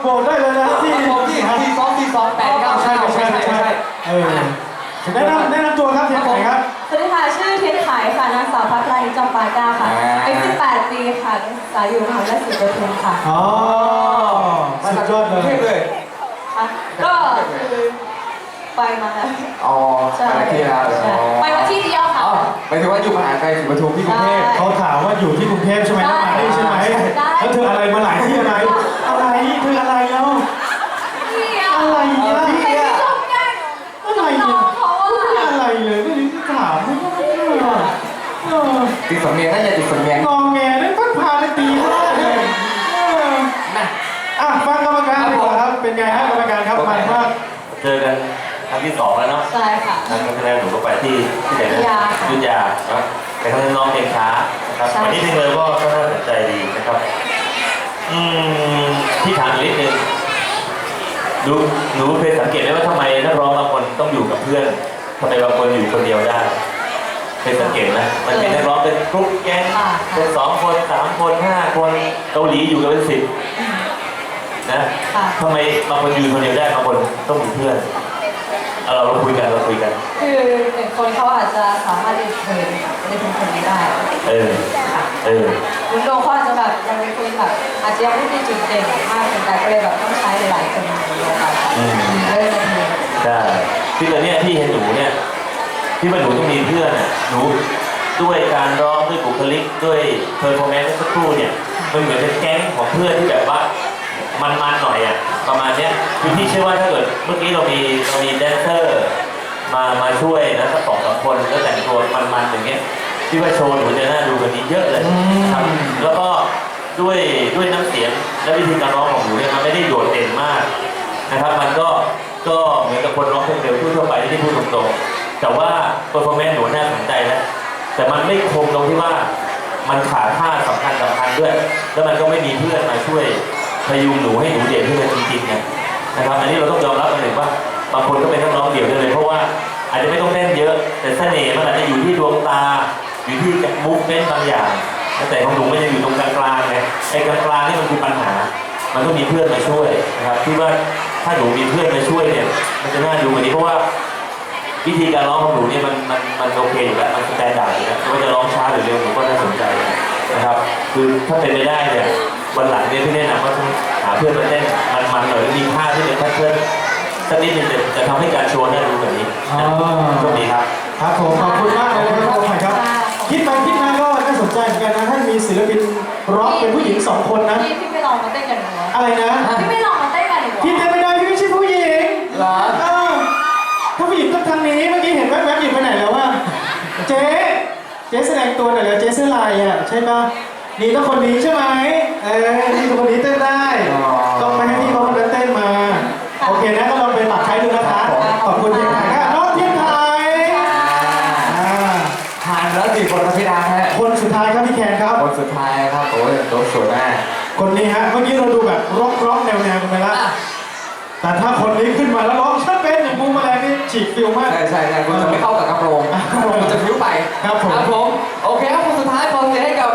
โกรธได้เลยนะที่ที่ที่สองที่สองแปดเก้าใช่ใช่ใช่เออแนะนำแนะนำตัวครับเทียงไข่ครับสวัสดีค่ะชื่อเทียนไข่ค่ะนางสาวพัทรายจอมปาก้าค่ะอายุ18ปีค่ะนักศึกอยู่มหาวิทยาลัยศรีปทุมค่ะอ๋อสุดยอดเลยก็คือไปมาแล้วอ๋อไปที่แล้วไปมาที่เดียวค่ะหมายถึงว่าอยู่มหาวิทยาลัยศรีปทุมที่กรุงเทพเขาถามว่าอยู่ที่กรุงเทพใช่ไหมมาได้ใช่ไหมแล้วเธออะไรมาหลายที่อะไร ติดสำเนียงน่าจะติดสำเนียงงองแงนั่นพัดพาไปตีเขาเลยเออนะอะฟังกรรมการดีกว่าครับ เป็นไงฮะกรรมการครับมันมากเจอกันครั้งที่สองแล้วเนาะใช่ค่ะ ครั้งที่แรกหนูก็ไปที่ที่ไหนนะยุธยาค่ะยุธยาเนาะไปครั้งนี้น้องเพลงช้านะครับใช่ วันนี้เพลงเลยก็ก็น่าสนใจดีนะครับ อืมที่ถามอีกนิดนึงหนูหนูเคยสังเกตไหมว่าทำไมนักร้องบางคนต้องอยู่กับเพื่อนทำไมบางคนอยู่คนเดียวได้ เคยสังเกตไหมมันเป็นนักร้องเป็นกรุ๊ปแก๊งค่ะเป็นสองคนสามคนห้าคนเกาหลีอยู่กันเป็นสิบนะค่ะทำไมบางคนยืนคนเดียวได้บางคนต้องมีเพื่อนเอาเราเราคุยกันเราคุยกัน คือหนึ่งคนเขาอาจจะสามารถเดินเทินในทุกคนนี้ได้ เออค่ะเออคุณโดเขาอาจจะแบบยังเป็นคนแบบอาจจะยังไม่มีจุดเด่นมากเกินไปก็เลยแบบต้องใช้หลายๆคนมาเดียวกันอืมเล่นกันเองใช่คือตอนเนี้ยที่เห็นหนูเนี่ย ที่ว่าหนูต้องมีเพื่อนอะหนูด้วยการร้องด้วยบุคลิกด้วยเพอร์ฟอร์แมนซ์สักครู่เนี่ยมันเหมือนเป็นแก๊งของเพื่อนที่แบบว่ามันๆหน่อยอะประมาณเนี้ยคือพี่เชื่อว่าถ้าเกิดเมื่อกี้เรามีเรามีแดนเซอร์มามาช่วยนะสักสองสามคนแล้วแต่งตัวมันๆอย่างเงี้ยพี่ว่าโชว์หนูจะน่าดูกว่านี้เยอะเลยครับแล้วก็ด้วยด้วยน้ำเสียงและวิธีการร้องของหนูเนี่ยมันไม่ได้โดดเด่นมากนะครับ มันก็ก็เหมือนกับคนร้องเพลงเร็วทั่วไปที่พูดตรงๆ แต่ว่าเปอร์ฟอร์แมนซ์หนูน่าสนใจนะแต่มันไม่คงตรงที่ว่ามันขาดท่าสำคัญสำคัญด้วย แล้วมันก็ไม่มีเพื่อนมาช่วยพยุงหนูให้หนูเด่นขึ้นมาจริงๆไงนะครับ อันนี้เราต้องยอมรับกันเลยว่าบางคนก็เป็นนักร้องเดี่ยวได้เลย เพราะว่าอาจจะไม่ต้องเต้นเยอะ แต่เสน่ห์มันอาจจะอยู่ที่ดวงตา อยู่ที่มุกเต้นบางอย่าง แต่ของหนูมันยังอยู่ตรงกลางๆไงไอ้กลางๆนี่มันคือปัญหา มันต้องมีเพื่อนมาช่วยนะครับที่ว่าถ้าหนูมีเพื่อนมาช่วยเนี่ย มันจะน่าดูกว่านี้เพราะว่า วิธีการร้องของหนูเนี่ยมันมันมันโอเคอยู่แล้วมันสแตนดาร์ดอยู่แล้วไม่ว่าจะร้องช้าหรือเร็วหนูก็น่าสนใจนะครับ คือถ้าเป็นไปได้เนี่ยวันหลังเนี่ยพี่แนะนำว่าต้องหาเพื่อนมาเต้นมันๆหน่อยแล้วมีท่าที่เป็นแพทเทิร์นสักนิดหนึงจะจะทำให้การโชว์น่าดูแบบนี้อ๋อนะโชคดีครับ ครับผมขอบคุณมากเลยนะครับผมครับ คิดไปคิดมาก็น่าสนใจเหมือนกันนะถ้ามีศิลปินร็อกเป็นผู้หญิงสองคนนะ พี่พี่ไม่ลองมาเต้นกันหนูเหรออะไรนะ พี่ไม่ลองมาเต้นกันหนูเหรอพี่เต้นไม่ได้พี่ไม่ใช่ผู้หญิงเหรอ เอ เจ๊เจ๊แสดงตัวหน่อยแล้วเจ๊เสื้อลายอะใช่ปะนี่ต้องคนนี้ใช่ไหมเออนี่คนนี้เต้นได้อ๋อต้องไปให้พี่เขาคนนั้นเต้นมา โอเคนะก็ลองไปปรับใช้ดูนะคะขอบคุณเทียนไทยค่ะน้องเทียนไทยอ่าผ่านแล้วสี่คนครับพี่ดาฮะคนสุดท้ายครับพี่แคนครับ คนสุดท้ายครับโอ้ยตัวสวยมากคนนี้ฮะเมื่อกี้เราดูแบบร็อกร็อกแนวแนวๆกันไปแล้วแต่ถ้าคนนี้ขึ้นมาแล้วร้อง ฉีกฟิลมาก ใช่ใช่ใช่คุณจะไม่เข้ากับกระโปรงกระโปรงมันจะฟิวไปครับผม โอเคครับคนสุดท้ายขอเสียงให้กับ